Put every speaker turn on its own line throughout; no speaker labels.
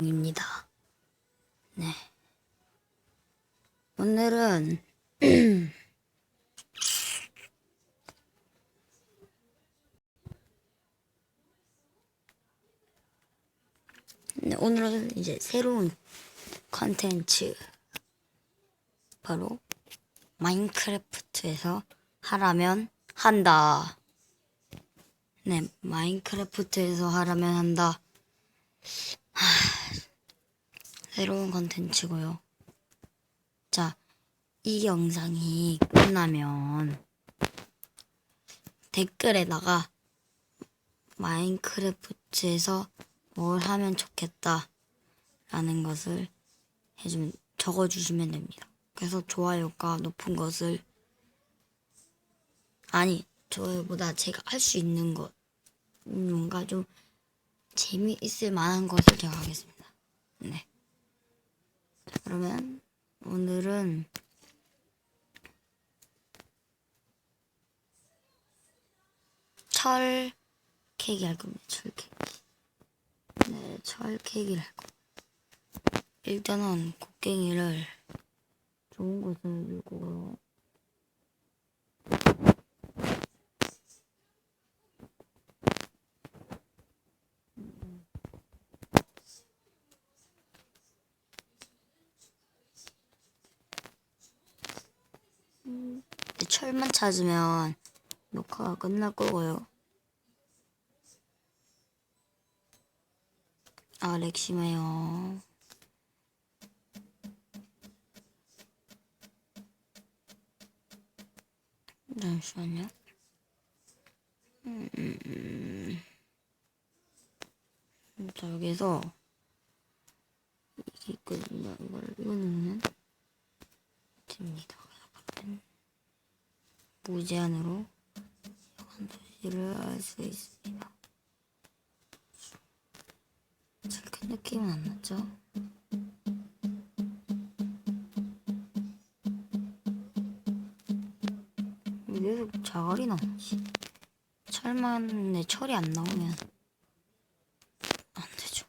입니다. 네. 오늘은 네, 오늘은 이제 새로운 컨텐츠 바로 마인크래프트에서 하라면 한다. 네, 마인크래프트에서 하라면 한다. 새로운 컨텐츠고요. 자, 이 영상이 끝나면 댓글에다가 마인크래프트에서 뭘 하면 좋겠다 라는 것을 해주면 적어주시면 됩니다. 그래서 좋아요가 높은 것을 아니 좋아요보다 제가 할 수 있는 것 뭔가 좀 재미있을 만한 것을 제가 하겠습니다. 네. 자, 그러면 오늘은 철 케이크 할 겁니다. 철 케이크. 네, 철 케이크를 할 겁니다. 일단은 곡괭이를 좋은 곳을 들고 철만 찾으면 녹화가 끝날 거고요. 아, 렉 심해요. 잠시만요. 음, 음, 음. 자, 여기서 이게 있거든요. 이걸, 이거 넣으면 됩니다. 무제한으로 도시를 알수 있습니다. 잘 큰 느낌은 안 났죠? 왜 자갈이 나오지? 철만 내 철이 안 나오면 안 되죠.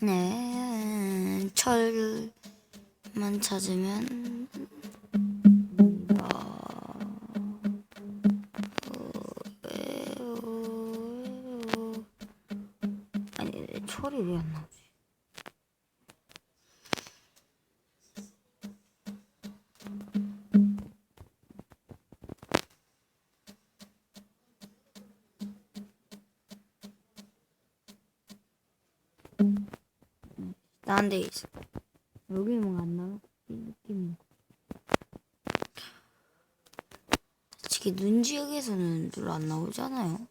네, 철만 찾으면 내 철이 왜안 나오지? 나한테 있어. 여기 뭔가 안 나와? 이 느낌. 솔직히 눈 지역에서는 별로 안 나오잖아요.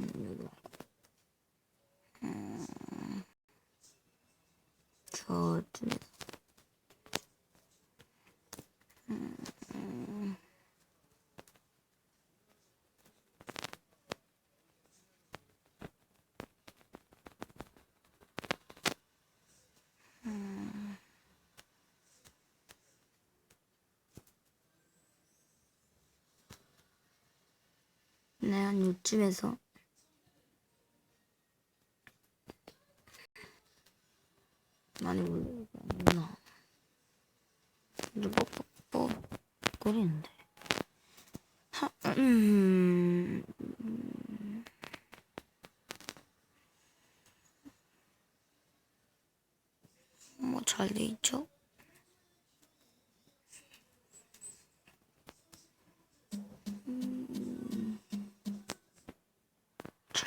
음, 여기 말고. 음, 저쯤에서. 음, 네, 한 요쯤에서. 많이 올리구나. 근데 뻑뻑뻑 거리는데. 하, 음.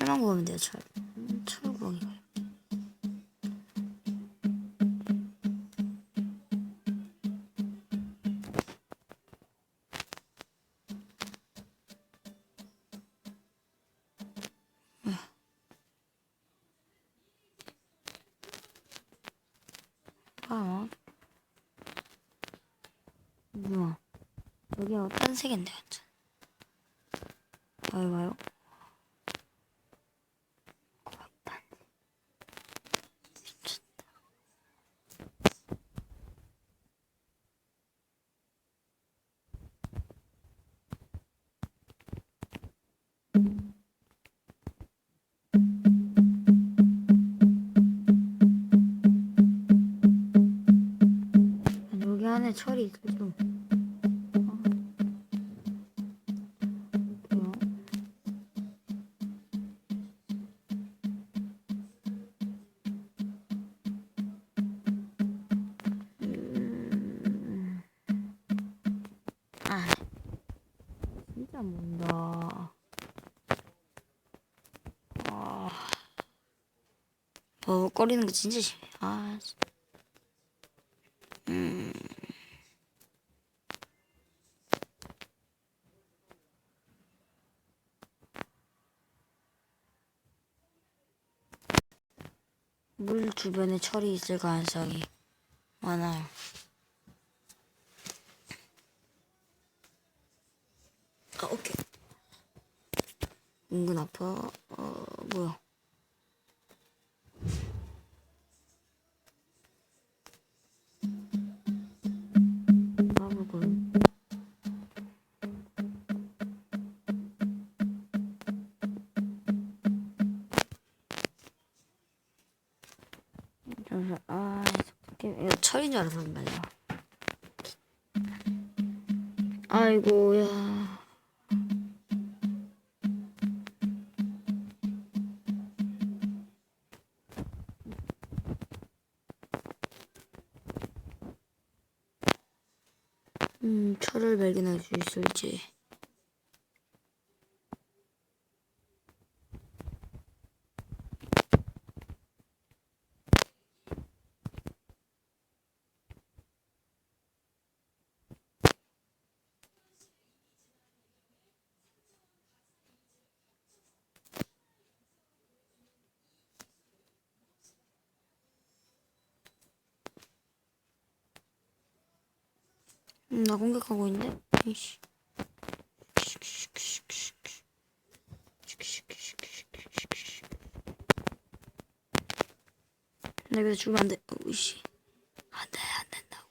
철만 구우면 돼요, 철. 음, 철 구하기가. 아, 뭐야? 여기 어떤 색인데, 완전. 봐요, 철이 있어서. 아. 아, 뭔다. 아, 버벅거리는 거 진짜 심해. 아, 진- 음. 물 주변에 철이 있을 가능성이 많아요. 아, 오케이. 은근 아파. 어, 뭐야. 알았어, 말이야. 아이고야. 음, 철을 발견할 수 있을지. 음, 나 공격하고 있는데? 이씨. 나 여기서 죽으면 안 돼. 오이씨. 안 돼, 안 된다고.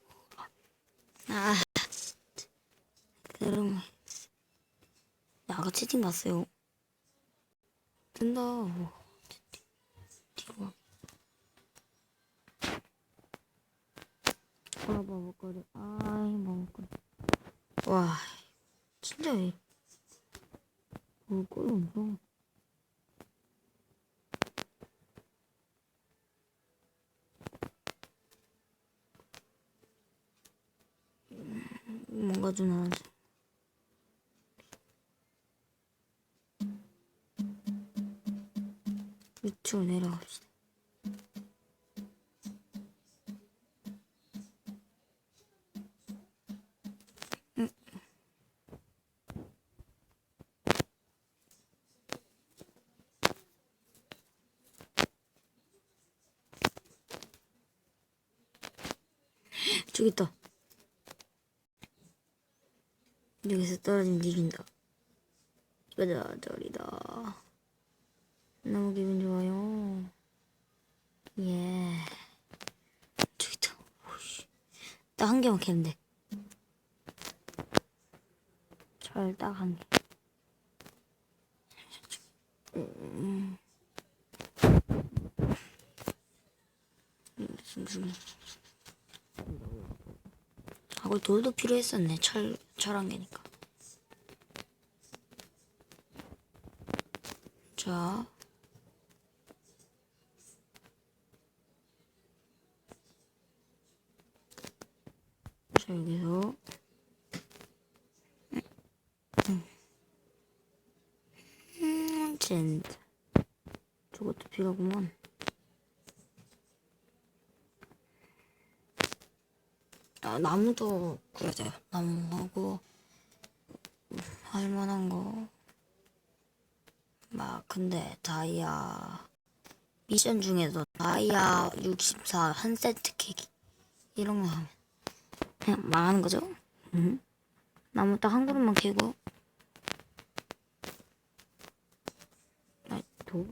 아. 그럼. 나 아까 채팅 봤어요. 뜬다. 뒤로 가. 아, 먹을거리. 아 이, 먹을거리. 와, 진짜 왜. 먹을거리 없어. 음, 뭔가 좀 나아지. 밑으로 내려갑시다. 저기 있다. 여기서 떨어지면 이긴다. 가자, 저리다. 너무 기분 좋아요. 예. 저기 있다. 오씨. 딱 한 개만 캐는데. 잘딱한 개. 음. 무슨 중. 하고 돌도 필요했었네. 철, 철한 개니까. 자. 자, 여기서. 음, 진짜. 저것도 필요하구만. 아, 나무도 구해줘요. 나무하고, 할 만한 거. 막, 근데, 다이아, 미션 중에서 다이아 64 한 세트 캐기. 이런 거 하면, 그냥 망하는 거죠? 음. 나무 딱 한 그릇만 캐고. 아, 도.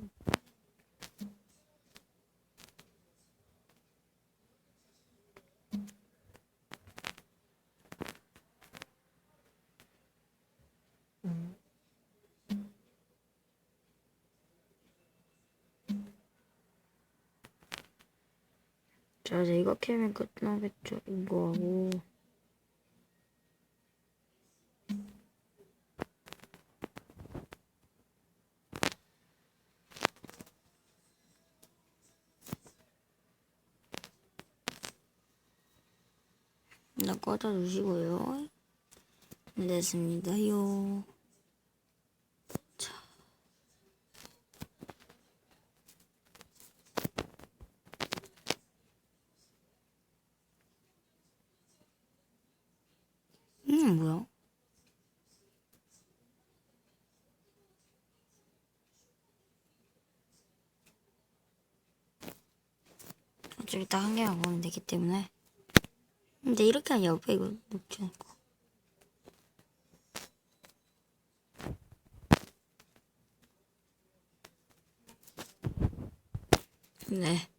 자 이제 이거 캐면 끝나겠죠 이거 하고 나 꺼져주시고요. 됐습니다요. 뭐야? 어차피 딱한 개만 보면 되기 때문에. 근데 이렇게 하면 옆에 이거 녹지 않고. 네.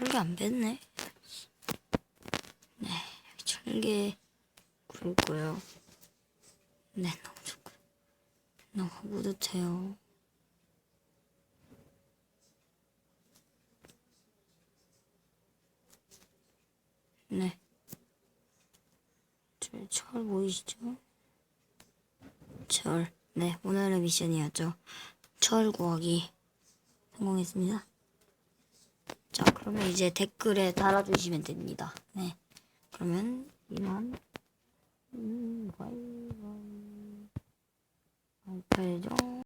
철개 안 뺐네. 네, 철개 구울 거예요. 네, 너무 좋고. 너무 뿌듯해요. 네. 저, 철 보이시죠? 철. 네, 오늘의 미션이었죠. 철 구하기 성공했습니다. 자, 그러면 이제 댓글에 달아주시면 됩니다. 네. 그러면 이만 음, 바이바이. 알파죠